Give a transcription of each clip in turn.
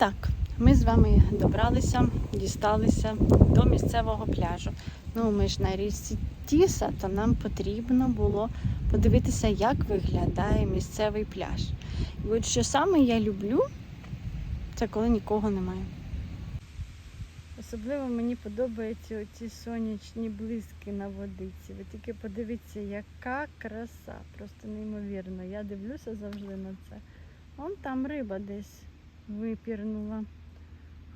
так, ми з вами добралися, дісталися до місцевого пляжу. Ну, ми ж на річці Тіса, то нам потрібно було подивитися, як виглядає місцевий пляж. І от що саме я люблю, це коли нікого немає. Особливо мені подобаються оці сонячні блиски на водиці. Ви тільки подивіться, яка краса, просто неймовірно. Я дивлюся завжди на це. Вон там риба десь випірнула.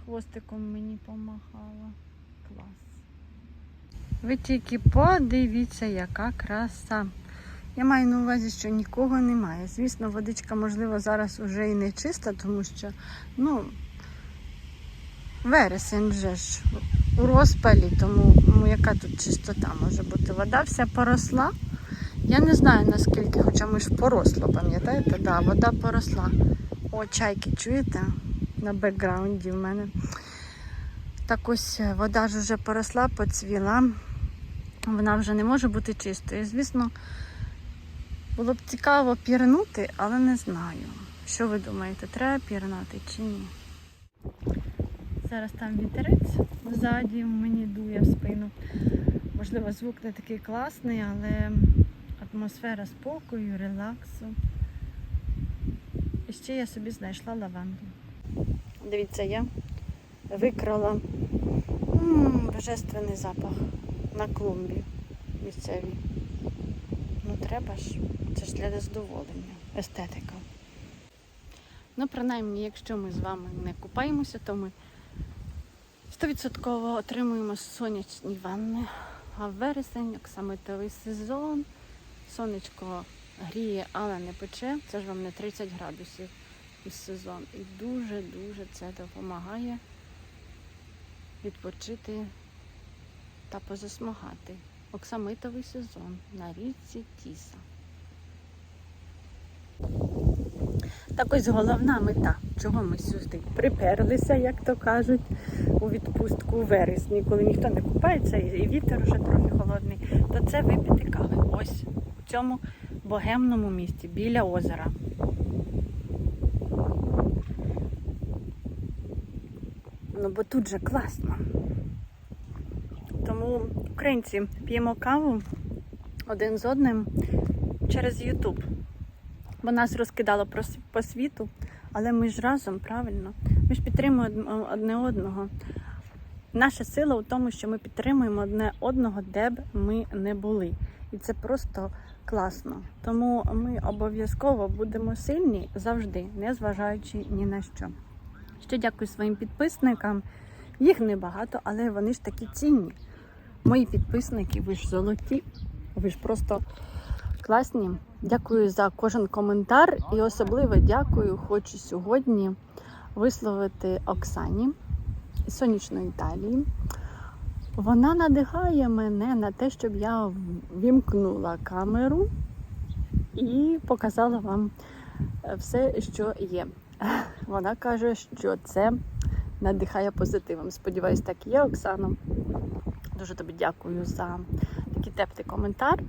Хвостиком мені помахала. Клас. Ви тільки подивіться, яка краса. Я маю на увазі, що нікого немає. Звісно, водичка, можливо, зараз уже і не чиста, тому що, ну, вересень вже ж у розпалі, тому ну, яка тут чистота може бути? Вода вся поросла. Я не знаю наскільки, хоча ми ж поросло, пам'ятаєте? Да, вода поросла. О, чайки, чуєте? На бекграунді в мене. Так ось е, вода ж вже поросла, поцвіла. Вона вже не може бути чистою. Звісно, було б цікаво пірнути, але не знаю. Що ви думаєте, треба пірнати чи ні? Зараз там вітерець ззаді мені дує в спину. Можливо, звук не такий класний, але атмосфера спокою, релаксу. Ще я собі знайшла лаванду. Дивіться, я викрала м, божественний запах на клумбі місцевій. Ну треба ж, це ж для задоволення, естетика. Ну, принаймні, якщо ми з вами не купаємося, то ми 100% отримуємо сонячні ванни. А в вересень, оксамитовий сезон, сонечко гріє, але не пече. Це ж вам не 30 градусів із сезон. І дуже-дуже це допомагає відпочити та позасмагати. Оксамитовий сезон на річці Тіса. Так ось головна мета, чого ми сюди приперлися, як то кажуть, у відпустку у вересні, коли ніхто не купається і вітер уже трохи холодний, то це випити кави. Ось у цьому богемному місті біля озера. Ну, бо тут же класно. Тому українці п'ємо каву один з одним через YouTube. Бо нас розкидало по світу, але ми ж разом, правильно. Ми ж підтримуємо одне одного. Наша сила у тому, що ми підтримуємо одне одного, де б ми не були. І це просто класно. Тому ми обов'язково будемо сильні завжди, не зважаючи ні на що. Ще дякую своїм підписникам. Їх небагато, але вони ж такі цінні. Мої підписники, ви ж золоті, ви ж просто класні. Дякую за кожен коментар і особливо дякую, хочу сьогодні висловити Оксані із сонячної Італії. Вона надихає мене на те, щоб я вімкнула камеру і показала вам е, все, що є. Вона каже, що це надихає позитивом. Сподіваюсь, так є, Оксана. Дуже тобі дякую за такий теплий коментар.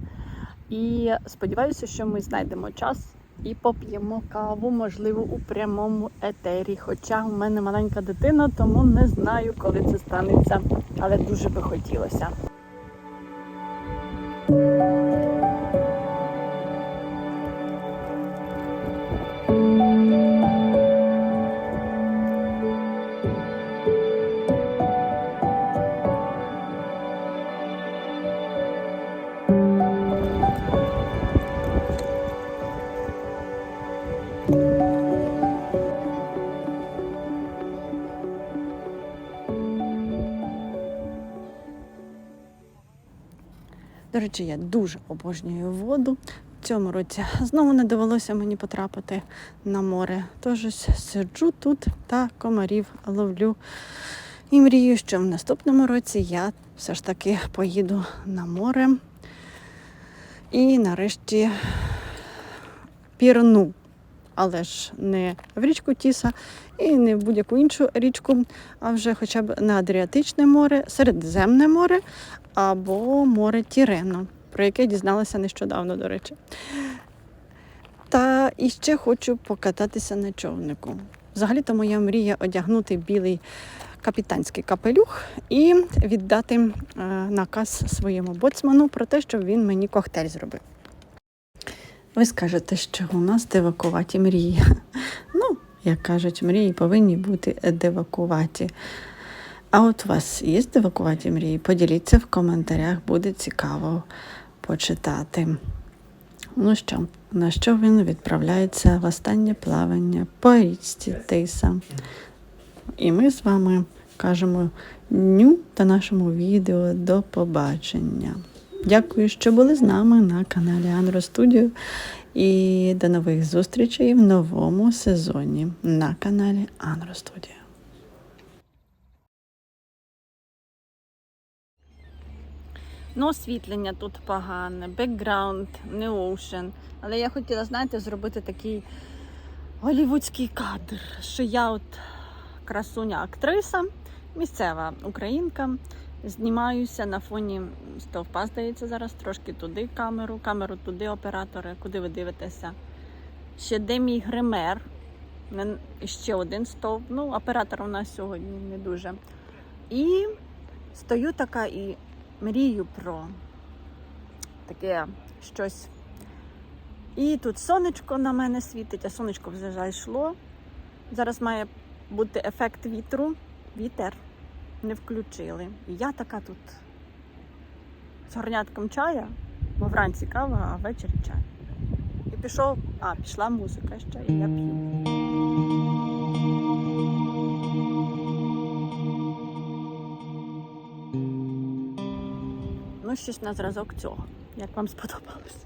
І сподіваюся, що ми знайдемо час і поп'ємо каву, можливо, у прямому етері. Хоча в мене маленька дитина, тому не знаю, коли це станеться, але дуже би хотілося. До речі, я дуже обожнюю воду. В цьому році знову не довелося мені потрапити на море. Тож сиджу тут та комарів ловлю. І мрію, що в наступному році я все ж таки поїду на море і нарешті пірну. Але ж не в річку Тіса і не в будь-яку іншу річку, а вже хоча б на Адріатичне море, Середземне море або море Тірено, про яке дізналася нещодавно, до речі. Та і ще хочу покататися на човнику. Взагалі-то моя мрія одягнути білий капітанський капелюх і віддати е, наказ своєму боцману про те, щоб він мені коктейль зробив. Ви скажете, що у нас дивакуваті мрії. Ну, як кажуть, мрії повинні бути дивакуваті. А от у вас є дивакуваті мрії? Поділіться в коментарях, буде цікаво почитати. Ну що, на що він відправляється в останнє плавання по річці Тиса. І ми з вами кажемо ню та нашому відео до побачення. Дякую, що були з нами на каналі Анро Студіо. І до нових зустрічей в новому сезоні на каналі Анро Студіо. Ну, освітлення тут погане, бекграунд, не оушен. Але я хотіла, знаєте, зробити такий голівудський кадр, що я от красуня актриса, місцева українка. Знімаюся на фоні стовпа, здається, зараз трошки туди камеру, камеру туди, оператори, куди ви дивитеся. Ще де мій гример. Ще один стовп. Ну, оператор у нас сьогодні не дуже. І стою така і мрію про таке щось. І тут сонечко на мене світить, а сонечко вже зайшло. Зараз має бути ефект вітру. Вітер не включили. І я така тут з горнятком чая, бо вранці кава, а ввечері чай. І пішов, а, пішла музика ще, і я п'ю. Ну, щось на зразок цього. Як вам сподобалось?